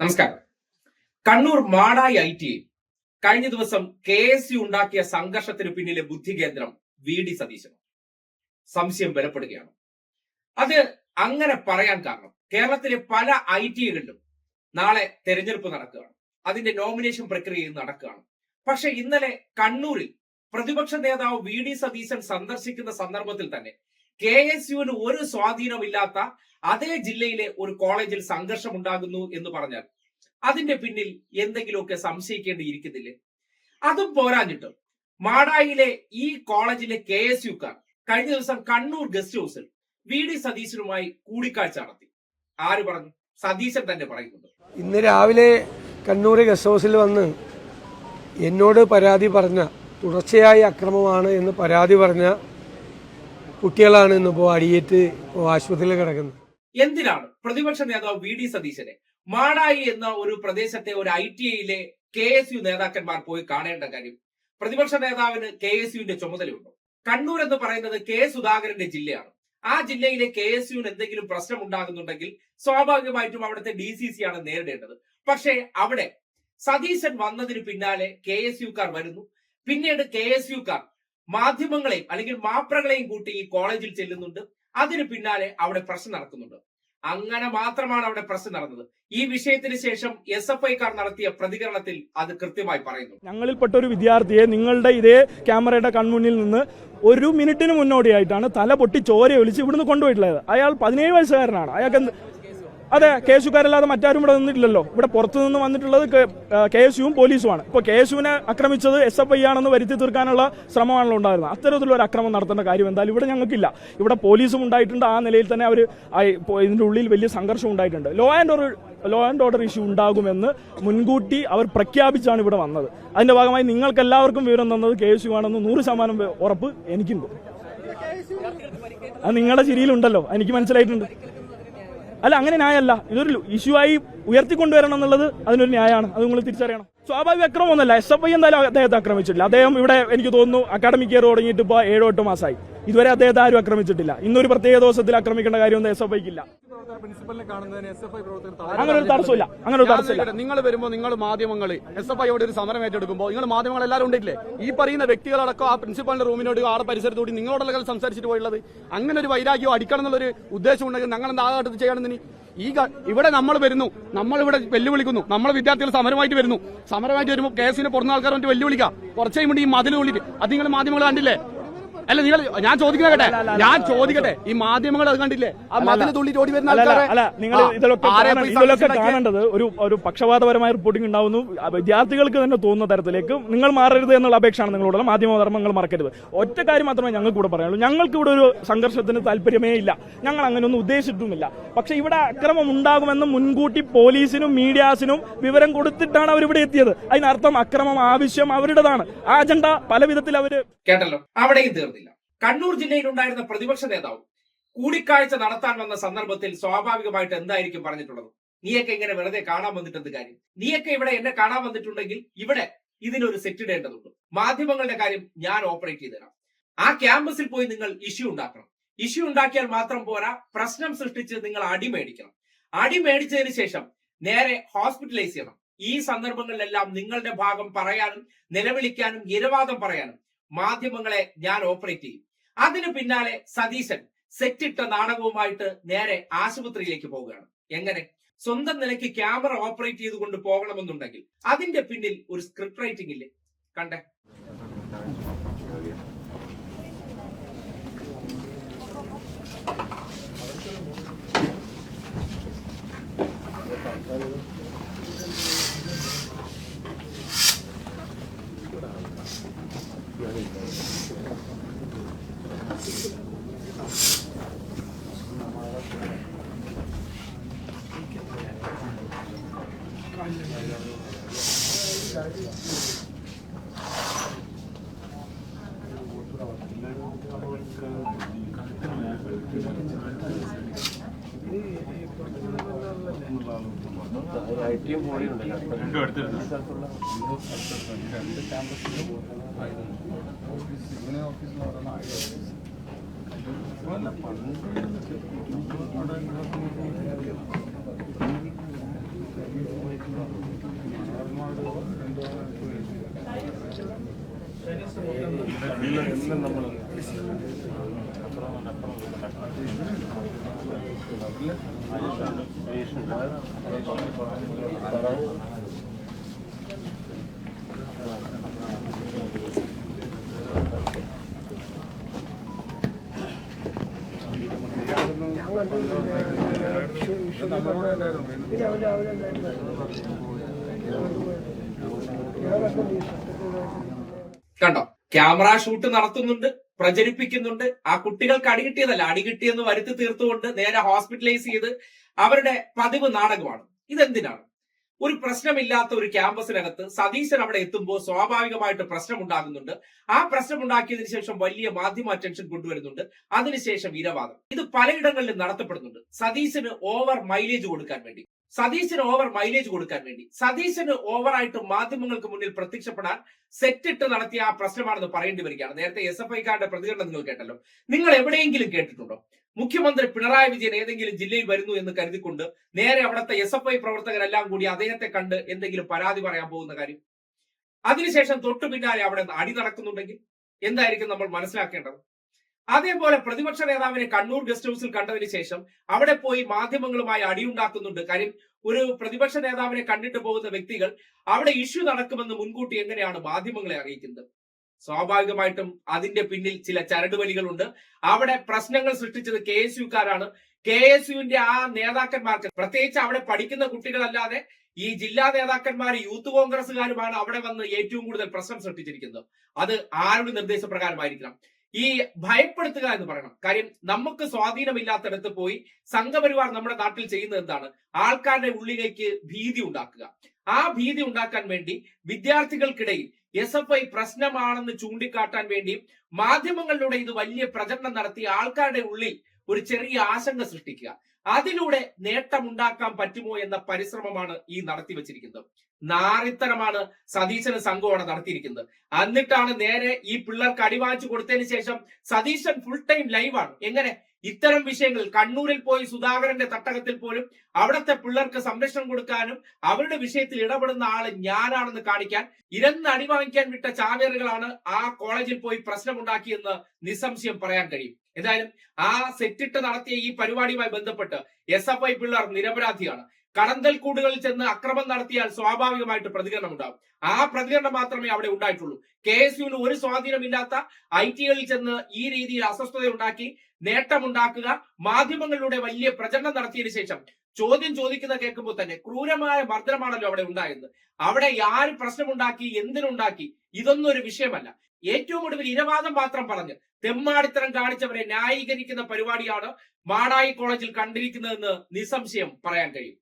നമസ്കാരം. Kannur Madayi I T കഴിഞ്ഞ ദിവസം കെ എസ് യു ഉണ്ടാക്കിയ സംഘർഷത്തിന് പിന്നിലെ ബുദ്ധി കേന്ദ്രം വി ഡി സതീശൻ സംശയം ബലപ്പെടുകയാണ്. അത് അങ്ങനെ പറയാൻ കാരണം കേരളത്തിലെ പല ഐ ടികളിലും നാളെ തെരഞ്ഞെടുപ്പ് നടക്കുകയാണ്. അതിന്റെ നോമിനേഷൻ പ്രക്രിയ നടക്കുകയാണ്. പക്ഷെ ഇന്നലെ കണ്ണൂരിൽ പ്രതിപക്ഷ നേതാവ് വി ഡി സതീശൻ സന്ദർശിക്കുന്ന സന്ദർഭത്തിൽ തന്നെ കെ എസ് യുവിന് ഒരു സ്വാധീനമില്ലാത്ത അതേ ജില്ലയിലെ ഒരു കോളേജിൽ സംഘർഷം ഉണ്ടാകുന്നു എന്ന് പറഞ്ഞാൽ അതിന്റെ പിന്നിൽ എന്തെങ്കിലുമൊക്കെ സംശയിക്കേണ്ടിയിരിക്കുന്നില്ലേ? അതും പോരാഞ്ഞിട്ടും മാടായിലെ ഈ കോളേജിലെ കെ എസ് യുക്കാർ കഴിഞ്ഞ ദിവസം കണ്ണൂർ ഗസ്റ്റ് ഹൗസിൽ വി ഡി സതീശനുമായി കൂടിക്കാഴ്ച നടത്തി. ആര് പറഞ്ഞു? സതീശൻ തന്നെ പറയുന്നുണ്ട്. ഇന്ന് രാവിലെ കണ്ണൂർ ഗസ്റ്റ് ഹൗസിൽ വന്ന് എന്നോട് പരാതി പറഞ്ഞ തുടർച്ചയായ അക്രമമാണ് എന്ന് പരാതി പറഞ്ഞ കുട്ടികളാണ് ഇന്നിപ്പോൾ അടിയേറ്റ് ആശുപത്രിയിൽ കിടക്കുന്നത്. എന്തിനാണ്? പ്രതിപക്ഷ നേതാവ് വി ഡി സതീശനെ മാടായി എന്ന ഒരു പ്രദേശത്തെ ഒരു ഐ ടി ഐയിലെ കെ എസ് യു നേതാക്കന്മാർ പോയി കാണേണ്ട കാര്യം. പ്രതിപക്ഷ നേതാവിന് കെ എസ് യുവിന്റെ ചുമതലയുണ്ടോ? കണ്ണൂർ എന്ന് പറയുന്നത് കെ സുധാകരന്റെ ജില്ലയാണ്. ആ ജില്ലയിലെ കെ എസ് യുവിന് എന്തെങ്കിലും പ്രശ്നം ഉണ്ടാകുന്നുണ്ടെങ്കിൽ സ്വാഭാവികമായിട്ടും അവിടുത്തെ ഡി സി സി ആണ് നേരിടേണ്ടത്. പക്ഷേ അവിടെ സതീശൻ വന്നതിന് പിന്നാലെ കെ എസ് യുക്കാർ വരുന്നു. പിന്നീട് കെ എസ് യുക്കാർ മാധ്യമങ്ങളെയും അല്ലെങ്കിൽ മാപ്രകളെയും കൂട്ടി ഈ കോളേജിൽ ചെല്ലുന്നുണ്ട്. അതിന് പിന്നാലെ അവിടെ പ്രശ്നം നടക്കുന്നുണ്ട്. അങ്ങനെ മാത്രമാണ് അവിടെ പ്രശ്നം നടന്നത്. ഈ വിഷയത്തിന് ശേഷം എസ് എഫ് ഐക്കാർ നടത്തിയ പ്രതികരണത്തിൽ അത് കൃത്യമായി പറയുന്നു. ഞങ്ങളിൽപ്പെട്ട ഒരു വിദ്യാർത്ഥിയെ നിങ്ങളുടെ ഇതേ ക്യാമറയുടെ കൺമുന്നിൽ നിന്ന് ഒരു മിനിറ്റിന് മുന്നോടിയായിട്ടാണ് തല പൊട്ടി ചോര ഒലിച്ച് ഇവിടുന്ന് കൊണ്ടുപോയിട്ടുള്ളത്. അയാൾ പതിനേഴ് വയസ്സുകാരനാണ്. അയാൾക്ക് അതെ കേസുകാരല്ലാതെ മറ്റാരും ഇവിടെ നിന്നിട്ടില്ലല്ലോ. ഇവിടെ പുറത്തു നിന്ന് വന്നിട്ടുള്ളത് കെ എസ് യുവും പോലീസുമാണ്. ഇപ്പോൾ കെ എസ് യുവിനെ ആക്രമിച്ചത് എസ് എഫ് ഐ ആണെന്ന് വരുത്തി തീർക്കാനുള്ള ശ്രമമാണല്ലോ ഉണ്ടായിരുന്നത്. അത്തരത്തിലുള്ള ഒരു അക്രമം നടത്തേണ്ട കാര്യം എന്തായാലും ഇവിടെ ഞങ്ങൾക്കില്ല. ഇവിടെ പോലീസും ഉണ്ടായിട്ടുണ്ട്. ആ നിലയിൽ തന്നെ അവർ ഇതിന്റെ ഉള്ളിൽ വലിയ സംഘർഷം ഉണ്ടായിട്ടുണ്ട്. Law and order law and order issue ഉണ്ടാകുമെന്ന് മുൻകൂട്ടി അവർ പ്രഖ്യാപിച്ചാണ് ഇവിടെ വന്നത്. അതിന്റെ ഭാഗമായി നിങ്ങൾക്ക് എല്ലാവർക്കും വിവരം തന്നത് കെ എസ് യു ആണെന്ന് നൂറ് ശതമാനം ഉറപ്പ് എനിക്കുണ്ട്. അത് നിങ്ങളുടെ ചിരിയിലുണ്ടല്ലോ. എനിക്ക് മനസ്സിലായിട്ടുണ്ട്. അല്ല അങ്ങനെ ന്യായമല്ല. ഇതൊരു ഇഷ്യൂ ആയി ഉയർത്തിക്കൊണ്ടുവരണം എന്നുള്ളത് അതിനൊരു ന്യായമാണ്. അത് നിങ്ങൾ തിരിച്ചറിയണം. സ്വാഭാവിക അക്രമമൊന്നുമല്ല. എസ് എഫ് ഐ എന്തായാലും അദ്ദേഹത്തെ ആക്രമിച്ചിട്ടില്ല. അദ്ദേഹം ഇവിടെ എനിക്ക് തോന്നുന്നു അക്കാഡമിക് ഇയർ തുടങ്ങിയിട്ട് ഇപ്പോൾ ഏഴോ എട്ട് മാസമായി ഇതുവരെ അദ്ദേഹത്തെ ആരും ആക്രമിച്ചിട്ടില്ല. ഇന്നൊരു പ്രത്യേക ദിവസത്തിൽ ആക്രമിക്കേണ്ട കാര്യമൊന്നും എസ് എഫ് ഐക്കില്ല അങ്ങനെ ഒരു തടസ്സമില്ല. അങ്ങനെ ഒരു തടസ്സമില്ല. നിങ്ങൾ വരുമ്പോൾ നിങ്ങൾ മാധ്യമങ്ങൾ എസ് എഫ് ഐയോട് ഒരു സമരം ഏറ്റെടുക്കുമ്പോൾ നിങ്ങൾ മാധ്യമങ്ങൾ എല്ലാവരും ഉണ്ടില്ലേ ഈ പറയുന്ന വ്യക്തികളടക്കം ആ പ്രിൻസിപ്പലിന്റെ റൂമിനോട് ആളെ പരിസരത്തോട് നിങ്ങളോടല്ല സംസാരിച്ചിട്ട് പോയുള്ളത് അങ്ങനെ ഒരു വൈരാഗ്യം അടിക്കണം എന്നുള്ളൊരു ഉദ്ദേശം ഉണ്ടെങ്കിൽ ഞങ്ങൾ എന്താ ചെയ്യണമെന്ന് ഈ ഇവിടെ നമ്മൾ വരുന്നു. നമ്മൾ ഇവിടെ വെല്ലുവിളിക്കുന്നു. നമ്മൾ വിദ്യാർത്ഥികൾ സമരമായിട്ട് വരുന്നു. സമരമായിട്ട് വരുമ്പോൾ കേസിന് പുറന്ന ആൾക്കാർ വേണ്ടി വെല്ലുവിളിക്കാം. കുറച്ചേ ഈ മതിൽ വിളിക്കും അത് നിങ്ങൾ മാധ്യമങ്ങൾ കണ്ടില്ലേ? അല്ല നിങ്ങൾ ഞാൻ ചോദിക്കുന്ന കേട്ടെ? ഞാൻ ചോദിക്കട്ടെ? ഈ മാധ്യമങ്ങൾ അത് കണ്ടില്ലേ? ആ മതിൽ ചോടി ഓടി വരുന്ന അല്ല അല്ല, ആൾക്കാരെ? അല്ല. നിങ്ങൾ ഇതിലൊക്കെ ഇതിലൊക്കെ കാണേണ്ടത് ഒരു ഒരു പക്ഷപാതപരമായ റിപ്പോർട്ടിംഗ് ഉണ്ടാവുന്നു. വിദ്യാർത്ഥികൾക്ക് തന്നെ തോന്നുന്ന തരത്തിലേക്ക് നിങ്ങൾ മാറരുത് എന്നുള്ള അപേക്ഷയാണ് നിങ്ങളോട് മാധ്യമധർമ്മങ്ങൾ മറക്കരുത്. ഒറ്റ കാര്യം മാത്രമേ ഞങ്ങൾക്ക് ഇവിടെ പറയാനുള്ളൂ. ഞങ്ങൾക്ക് ഇവിടെ ഒരു സംഘർഷത്തിന് താല്പര്യമേ ഇല്ല. ഞങ്ങൾ അങ്ങനെയൊന്നും ഉദ്ദേശിച്ചിട്ടുമില്ല. പക്ഷെ ഇവിടെ അക്രമം ഉണ്ടാകുമെന്ന് മുൻകൂട്ടി പോലീസിനും മീഡിയാസിനും വിവരം കൊടുത്തിട്ടാണ് അവർ ഇവിടെ എത്തിയത്. അതിനർത്ഥം അക്രമം ആവശ്യം അവരുടേതാണ്. ആ അജണ്ട പല വിധത്തിൽ അവർ കേട്ടല്ലോ. അവിടെയും തീർന്നില്ല കണ്ണൂർ ജില്ലയിൽ ഉണ്ടായിരുന്ന പ്രതിപക്ഷ നേതാവ് കൂടിക്കാഴ്ച നടത്താൻ വന്ന സന്ദർഭത്തിൽ സ്വാഭാവികമായിട്ട് എന്തായിരിക്കും പറഞ്ഞിട്ടുള്ളത്? നീയൊക്കെ ഇങ്ങനെ വെറുതെ കാണാൻ വന്നിട്ടെന്ത് കാര്യം? നീയൊക്കെ ഇവിടെ എന്നെ കാണാൻ വന്നിട്ടുണ്ടെങ്കിൽ ഇവിടെ ഇതിനൊരു സെറ്റ് ഇടേണ്ടതുണ്ട്. മാധ്യമങ്ങളുടെ കാര്യം ഞാൻ ഓപ്പറേറ്റ് ചെയ്ത് തരാം ആ ക്യാമ്പസിൽ പോയി നിങ്ങൾ ഇഷ്യൂ ഉണ്ടാക്കണം. ഇഷ്യൂ ഉണ്ടാക്കിയാൽ മാത്രം പോരാ പ്രശ്നം സൃഷ്ടിച്ച് നിങ്ങൾ അടി മേടിക്കണം. അടി മേടിച്ചതിന് ശേഷം നേരെ ഹോസ്പിറ്റലൈസ് ചെയ്യണം. ഈ സന്ദർഭങ്ങളിലെല്ലാം നിങ്ങളുടെ ഭാഗം പറയാനും നിലവിളിക്കാനും ഇരവാദം പറയാനും മാധ്യമങ്ങളെ ഞാൻ ഓപ്പറേറ്റ് ചെയ്യും. അതിന് പിന്നാലെ സതീശൻ സെറ്റിട്ട നാടകവുമായിട്ട് നേരെ ആശുപത്രിയിലേക്ക് പോവുകയാണ്. എങ്ങനെ? സ്വന്തം നിലയ്ക്ക് ക്യാമറ ഓപ്പറേറ്റ് ചെയ്തുകൊണ്ട് പോകണമെന്നുണ്ടെങ്കിൽ അതിന്റെ പിന്നിൽ ഒരു സ്ക്രിപ്റ്റ് റൈറ്റിംഗ് ഇല്ലേ? കണ്ടേ. ഐടിയും പോളി ഉണ്ട് രണ്ടും അടുത്തിരുന്നു രണ്ട് ക്യാമ്പസിലും ഓഫീസ് ഇങ്ങനെ ഓഫീസ് എന്ന് പറയുന്ന പണ്ട് പിന്നെ അവൻ രാവിലെ കണ്ടോ? ക്യാമറ ഷൂട്ട് നടത്തുന്നുണ്ട് പ്രചരിപ്പിക്കുന്നുണ്ട്. ആ കുട്ടികൾക്ക് അടികിട്ടിയതല്ല അടികിട്ടിയെന്ന് അടി കിട്ടിയെന്ന് വരുത്തി തീർത്തുകൊണ്ട് നേരെ ഹോസ്പിറ്റലൈസ് ചെയ്ത് അവരുടെ പതിവ് നാടകമാണ്. ഇതെന്തിനാണ്? ഒരു പ്രശ്നമില്ലാത്ത ഒരു ക്യാമ്പസിനകത്ത് സതീശൻ അവിടെ എത്തുമ്പോൾ സ്വാഭാവികമായിട്ട് പ്രശ്നം പ്രശ്നമുണ്ടാകുന്നുണ്ട്. ആ പ്രശ്നം ഉണ്ടാക്കിയതിന് ശേഷം വലിയ മാധ്യമ അറ്റൻഷൻ കൊണ്ടുവരുന്നുണ്ട്. അതിനുശേഷം ഇരവാദം. ഇത് പലയിടങ്ങളിലും നടത്തപ്പെടുന്നുണ്ട്. സതീശന് ഓവർ മൈലേജ് കൊടുക്കാൻ വേണ്ടി. സതീശന് ഓവർ മൈലേജ് കൊടുക്കാൻ വേണ്ടി. സതീശന് ഓവറായിട്ട് മാധ്യമങ്ങൾക്ക് മുന്നിൽ പ്രത്യക്ഷപ്പെടാൻ സെറ്റിട്ട് നടത്തിയ ആ പ്രശ്നമാണെന്ന് പറയേണ്ടി വരികയാണ്. നേരത്തെ എസ് എഫ് ഐക്കാരുടെ പ്രതികരണം നിങ്ങൾ കേട്ടല്ലോ. നിങ്ങൾ എവിടെയെങ്കിലും കേട്ടിട്ടുണ്ടോ? മുഖ്യമന്ത്രി പിണറായി വിജയൻ ഏതെങ്കിലും ജില്ലയിൽ വരുന്നു എന്ന് കരുതിക്കൊണ്ട് നേരെ അവിടുത്തെ എസ് എഫ് ഐ പ്രവർത്തകരെല്ലാം കൂടി അദ്ദേഹത്തെ കണ്ട് എന്തെങ്കിലും പരാതി പറയാൻ പോകുന്ന കാര്യം? അതിനുശേഷം തൊട്ടു പിന്നാലെ അവിടെ അടി നടക്കുന്നുണ്ടെങ്കിൽ എന്തായിരിക്കും നമ്മൾ മനസ്സിലാക്കേണ്ടത്? അതേപോലെ പ്രതിപക്ഷ നേതാവിനെ കണ്ണൂർ ഗസ്റ്റ് ഹൗസിൽ കണ്ടതിന് ശേഷം അവിടെ പോയി മാധ്യമങ്ങളുമായി അടിയുണ്ടാക്കുന്നുണ്ട്. കാര്യം ഒരു പ്രതിപക്ഷ നേതാവിനെ കണ്ടിട്ട് പോകുന്ന വ്യക്തികൾ അവിടെ ഇഷ്യൂ നടക്കുമെന്ന് മുൻകൂട്ടി എങ്ങനെയാണ് മാധ്യമങ്ങളെ അറിയിക്കുന്നത്? സ്വാഭാവികമായിട്ടും അതിന്റെ പിന്നിൽ ചില ചരടുവലികളുണ്ട്. അവിടെ പ്രശ്നങ്ങൾ സൃഷ്ടിച്ചത് കെ എസ് യുക്കാരാണ്. കെ എസ് യുവിന്റെ ആ നേതാക്കന്മാർക്ക് പ്രത്യേകിച്ച് അവിടെ പഠിക്കുന്ന കുട്ടികളല്ലാതെ ഈ ജില്ലാ നേതാക്കന്മാർ യൂത്ത് കോൺഗ്രസ്സുകാരുമാണ് അവിടെ വന്ന് ഏറ്റവും കൂടുതൽ പ്രശ്നം സൃഷ്ടിച്ചിരിക്കുന്നത്. അത് ആരുടെ നിർദ്ദേശപ്രകാരമായിരിക്കണം? ഈ ഭയപ്പെടുത്തുക എന്ന് പറയണം. കാര്യം നമുക്ക് സ്വാധീനമില്ലാത്തടത്ത് പോയി സംഘപരിവാർ നമ്മുടെ നാട്ടിൽ ചെയ്യുന്നത് എന്താണ്? ആൾക്കാരുടെ ഉള്ളിലേക്ക് ഭീതി ഉണ്ടാക്കുക. ആ ഭീതി ഉണ്ടാക്കാൻ വേണ്ടി വിദ്യാർത്ഥികൾക്കിടയിൽ എസ് എഫ് ഐ പ്രശ്നമാണെന്ന് ചൂണ്ടിക്കാട്ടാൻ വേണ്ടി മാധ്യമങ്ങളിലൂടെ ഇത് വലിയ പ്രചരണം നടത്തി ആൾക്കാരുടെ ഉള്ളിൽ ഒരു ചെറിയ ആശങ്ക സൃഷ്ടിക്കുക. അതിലൂടെ നേട്ടമുണ്ടാക്കാൻ പറ്റുമോ എന്ന പരിശ്രമമാണ് ഈ നടത്തി വെച്ചിരിക്കുന്നത്. നാറിത്തരമാണ് സതീശന് സംഘമാണ് നടത്തിയിരിക്കുന്നത്. എന്നിട്ടാണ് നേരെ ഈ പിള്ളേർക്ക് അടിവാങ്ങിച്ചു കൊടുത്തതിന് ശേഷം സതീശൻ ഫുൾ ടൈം ലൈവാണ് എങ്ങനെ? ഇത്തരം വിഷയങ്ങൾ കണ്ണൂരിൽ പോയി സുധാകരന്റെ തട്ടകത്തിൽ പോലും അവിടുത്തെ പിള്ളേർക്ക് സംരക്ഷണം കൊടുക്കാനും അവരുടെ വിഷയത്തിൽ ഇടപെടുന്ന ആൾ ഞാനാണെന്ന് കാണിക്കാൻ ഇരന്ന് അടിവാങ്ങിക്കാൻ വിട്ട ചാവേറുകളാണ് ആ കോളേജിൽ പോയി പ്രശ്നമുണ്ടാക്കിയെന്ന് നിസ്സംശയം പറയാൻ കഴിയും. എന്തായാലും ആ സെറ്റിട്ട് നടത്തിയ ഈ പരിപാടിയുമായി ബന്ധപ്പെട്ട് എസ് എഫ് ഐ പിള്ളേർ നിരപരാധിയാണ്. കടന്തൽ കൂടുകളിൽ ചെന്ന് അക്രമം നടത്തിയാൽ സ്വാഭാവികമായിട്ട് പ്രതികരണം ഉണ്ടാവും ആ പ്രതികരണം മാത്രമേ അവിടെ ഉണ്ടായിട്ടുള്ളൂ. കെ എസ് യുവിന് ഒരു സ്വാധീനമില്ലാത്ത ഐ ടികളിൽ ചെന്ന് ഈ രീതിയിൽ അസ്വസ്ഥത ഉണ്ടാക്കി നേട്ടമുണ്ടാക്കുക. മാധ്യമങ്ങളിലൂടെ വലിയ പ്രചരണം നടത്തിയതിനു ശേഷം ചോദ്യം ചോദിക്കുന്ന കേൾക്കുമ്പോൾ തന്നെ ക്രൂരമായ മർദ്ദനമാണല്ലോ അവിടെ ഉണ്ടായത്. അവിടെ ആര് പ്രശ്നമുണ്ടാക്കി എന്തിനുണ്ടാക്കി ഇതൊന്നും ഒരു വിഷയമല്ല. ഏറ്റവും ഒടുവിൽ ഇരവാദം മാത്രം പറഞ്ഞ് തെമ്മാടിത്തരം കാണിച്ചവരെ ന്യായീകരിക്കുന്ന പരിപാടിയാണ് മാടായി കോളേജിൽ കണ്ടിരിക്കുന്നതെന്ന് നിസ്സംശയം പറയാൻ കഴിയും.